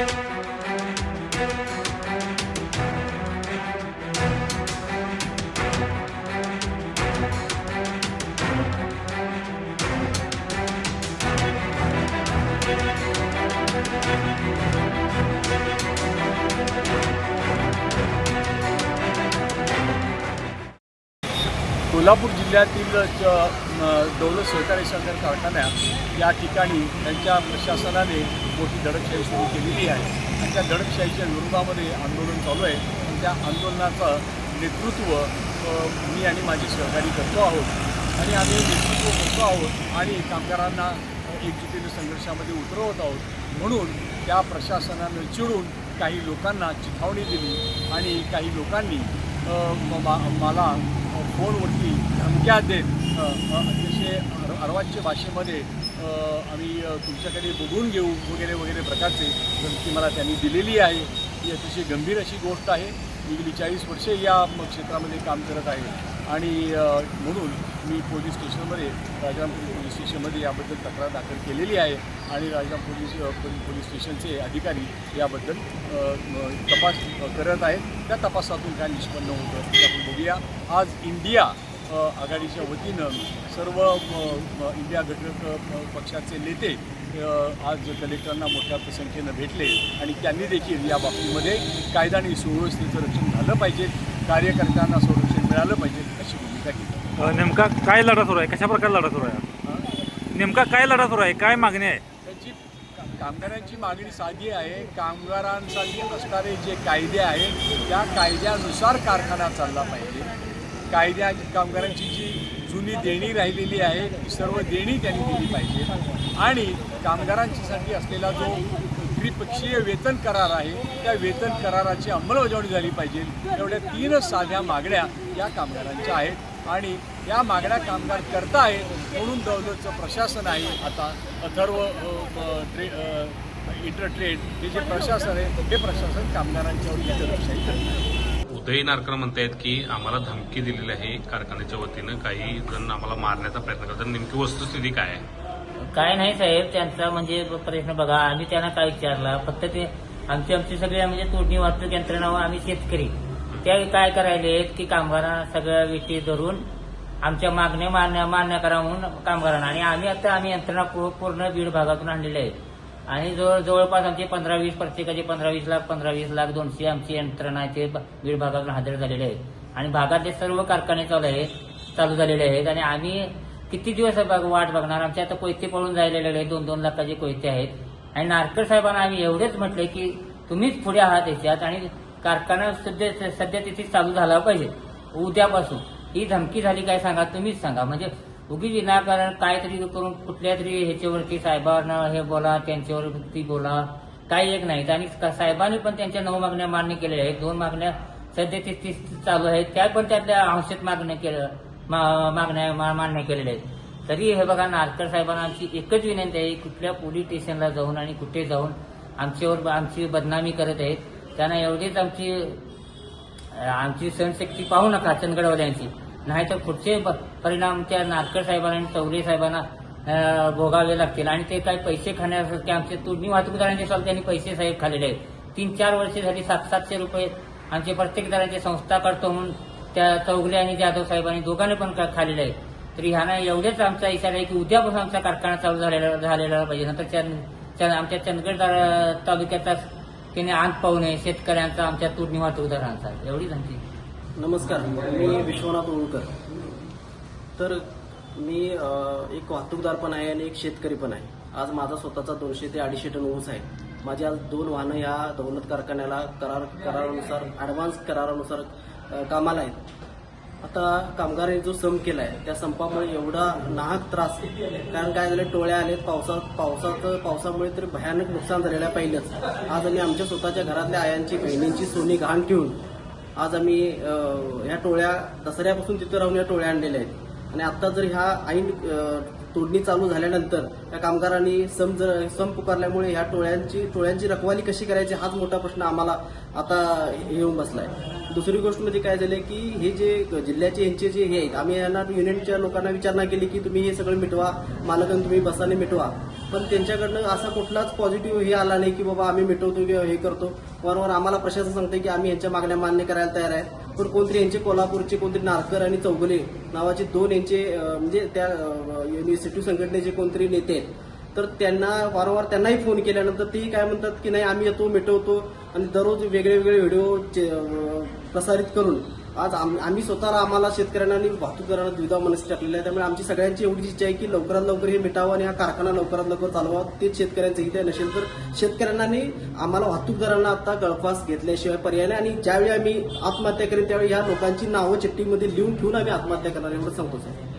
Thank Kolhapur जिल्ह्यातील दौलत सहकारी साखर कारखान्या या ठिकाणी त्यांच्या प्रशासनाने मोठी दडपशाही सुरू केलेली आहे. आणि त्या दडपशाहीच्या विरोधामध्ये आंदोलन चालू आहे. आणि त्या आंदोलनाचं नेतृत्व मी आणि माझे सहकारी करतो आहोत. आणि आम्ही नेतृत्व करतो आहोत आणि कामगारांना एकजुटीने संघर्षामध्ये उतरवत आहोत. म्हणून त्या प्रशासनानं चिडून काही लोकांना चिथावणी दिली आणि काही लोकांनी म- मा- मला फोनवरती धमक्या देत अतिशय अर- अर्वाच्य भाषेमध्ये आम्ही तुमच्याकडे बघून घेऊ वगैरे वगैरे प्रकारचे धमकी मला त्यांनी दिलेली आहे. ही अतिशय गंभीर अशी गोष्ट आहे. मी गेली चाळीस वर्षे या क्षेत्रामध्ये काम करत आहे. आणि म्हणून मी पोलीस स्टेशनमध्ये राजारामपुरी पोलीस स्टेशनमध्ये याबद्दल तक्रार दाखल केलेली आहे. आणि राजाराम पोलीस पोलीस स्टेशनचे अधिकारी याबद्दल तपास करत आहेत. त्या तपासातून काय निष्पन्न होतं बघूया. आज इंडिया आघाडीच्या वतीनं सर्व इंडिया घटक पक्षाचे नेते आज कलेक्टरांना मोठ्या संख्येनं भेटले आणि त्यांनी देखील या बाबतीमध्ये कायदा आणि सुव्यवस्थेचं रक्षण झालं पाहिजे कार्यकर्त्यांना संरक्षण मिळालं पाहिजे अशी भूमिका घेतली. नेमका काय लढा सुरू आहे? कशा प्रकारे लढा सुरू आहे? नेमका काय लढा सुरू आहे? काय मागणी आहे? कामगारांची मागणी साधी आहे कामगारांसाठी असणारे जे कायदे आहेत त्या कायद्यानुसार कारखाना चालला पाहिजे. कायद्या कामगारांची जी जुनी देणी राहिलेली आहे ती सर्व देणी त्यांनी दिली पाहिजे. आणि कामगारांच्यासाठी असलेला जो त्रिपक्षीय वेतन करार आहे त्या वेतन कराराची अंमलबजावणी झाली पाहिजे. एवढ्या तीनच साध्या मागण्या या कामगारांच्या आहेत. आणि या मागण्या कामगार करतायत म्हणून दौलतचं प्रशासन आहे. आता अथर्व ट्रे अ, इंटर ट्रेड हे जे प्रशासन आहे ते प्रशासन कामगारांच्यावर दडपशाही करतं उदय नारकर म्हणतायत की आम्हाला धमकी दिलेली आहे कारखान्याच्या वतीनं. काही जण आम्हाला मारण्याचा प्रयत्न करतात. नेमकी वस्तुस्थिती काय आहे? काय नाही साहेब त्यांचा म्हणजे प्रश्न बघा. आम्ही त्यांना काय विचारला? फक्त ते आमची आमची सगळी म्हणजे तोडणी वाहतूक यंत्रणा व आम्ही शेतकरी ते काय करायले की कामगारांना सगळ्या विटी धरून आमच्या मागण्या मान्य मान्य करा म्हणून कामगारांना आणि आम्ही आता आम्ही यंत्रणा पूर्ण बीड भागातून आणलेले आहेत आणि जवळ जवळपास आमचे पंधरा वीस प्रत्येकाचे पंधरा वीस लाख पंधरा वीस लाख दोनशे आमची यंत्रणा ते बीड भागातून हजर झालेले आहेत आणि भागातले सर्व कारखाने चालू आहेत चालू झालेले आहेत. आणि आम्ही किती दिवस वाट बघणार? आमचे आता कोयते पळून जायला आहेत. दोन दोन लाखाचे कोयते आहेत. आणि नारकर साहेबांना आम्ही एवढेच म्हटले की तुम्हीच पुढे आहात याच्यात. आणि कारखाना सध्या सध्या तिथे चालू झाला पाहिजे. उद्यापासून. ही धमकी झाली काय सांगा तुम्हीच सांगा. म्हणजे उगीच विनाकारण काहीतरी करून कुठल्या तरी ह्याच्यावरती साहेबांना हे बोला त्यांच्यावरती बोला. काही एक नाहीत. आणि साहेबांनी पण त्यांच्या नऊ मागण्या मान्य केलेल्या आहेत. दोन मागण्या सध्या तीस तीस चालू आहेत. त्या पण त्यातल्या अंशात मागण्या केलं मा- मागण्या मा- मान्य केलेल्या आहेत. तरी हे बघा नारकर साहेबांना आमची एकच विनंती आहे कुठल्या पोलीस स्टेशनला जाऊन आणि कुठे जाऊन आमच्यावर आमची बदनामी करत आहेत. त्यांना एवढीच आमची आमची सहनशक्ती पाहू नका चंदगडवाल्यांची. नाही तर पुढचे परिणाम त्या नारकर साहेबांना आणि चौरे साहेबांना भोगावे लागतील. आणि ते काही पैसे खाण्यासाठी आमचे तुडणी वाहतूकदारांचे सुद्धा त्यांनी पैसे साहेब खाल्लेले आहेत. तीन चार वर्षे झाली सात सातशे रुपये आमचे प्रत्येकदारांची संस्था करतो म्हणून त्या चौगले आणि जाधव साहेबांनी दोघांनी पण का- खाल्लेले आहेत. तर ह्यांना एवढेच आमचा इशारा आहे की उद्यापासून आमचा कारखाना चालू झालेला झालेला पाहिजे. नंतर आमच्या चंदगड तालुक्याचा त्याने आग पाहू नये शेतकऱ्यांचा आमच्या तुडणी उदाहरणाचा एवढीच आमची नमस्कार मी विश्वनाथ ओळकर. तर मी एक वाहतूकदार पण आहे आणि एक शेतकरी पण आहे. आज माझा स्वतःचा दोनशे ते अडीचशे टन ऊस आहे. माझी आज दोन वाहनं या दौलत कारखान्याला करार करारानुसार ॲडव्हान्स करारानुसार कामाला आहेत. आता कामगारांनी जो संप आहे त्या संपामुळे एवढा नाहक त्रास कारण काय झालं टोळ्या आलेत पावसात पावसाचं पावसामुळे तर भयानक नुकसान झालेलं आहे पहिलंच. आज आम्ही आमच्या स्वतःच्या घरातल्या आयांची बहिणींची सोनी घाण ठेवून आज आम्ही ह्या टोळ्या दसऱ्यापासून तिथं राहून या टोळ्या आणलेल्या आहेत. आणि आता जर ह्या ऐन तोडणी चालू झाल्यानंतर त्या कामगारांनी सम जर सम पुकारल्यामुळे ह्या टोळ्यांची टोळ्यांची रखवाली कशी करायची हाच मोठा प्रश्न आम्हाला आता येऊन बसला आहे दुसरी गोष्ट म्हणजे काय झालं की हे जे जिल्ह्याचे यांचे जे हे आहेत आम्ही यांना युनियनच्या लोकांना विचारणा केली की तुम्ही हे सगळं मिटवा मालकांना तुम्ही बसाने मिटवा. पण त्यांच्याकडनं असा कुठलाच पॉझिटिव्ह हे आला नाही की बाबा आम्ही मिटवतो किंवा हे करतो. वारंवार आम्हाला प्रशासन सांगते की आम्ही यांच्या मागण्या मान्य करायला तयार आहे. पण कोणतरी यांचे कोल्हापूरचे कोणतरी नारकर आणि चौगुले नावाचे दोन यांचे म्हणजे त्या युनिव्हर्सिटी संघटनेचे कोणतरी नेते आहेत. तर त्यांना वारंवार त्यांनाही फोन केल्यानंतर तेही काय म्हणतात की नाही आम्ही येतो मिटवतो. आणि दररोज वेगळे वेगळे व्हिडिओ प्रसारित करून आज आम- आम्ही स्वतःला आम्हाला शेतकऱ्यांना आणि वाहतूकदारांना दुविधा मनस्थिती टाकलेली आहे. त्यामुळे आमची सगळ्यांची एवढीच इच्छा आहे की लवकरात लवकर हे मिटावं आणि हा कारखाना लवकरात लवकर चालवा तेच शेतकऱ्यांचं हित आहे. नसेल तर शेतकऱ्यांना आणि आम्हाला वाहतूकदारांना आता गळफास घेतल्याशिवाय पर्याय नाही. आणि ज्यावेळी आम्ही आत्महत्या करेन त्यावेळी ह्या लोकांची नावं चिठ्ठीमध्ये लिहून ठेवून आम्ही आत्महत्या करणार एवढं सांगतो साहेब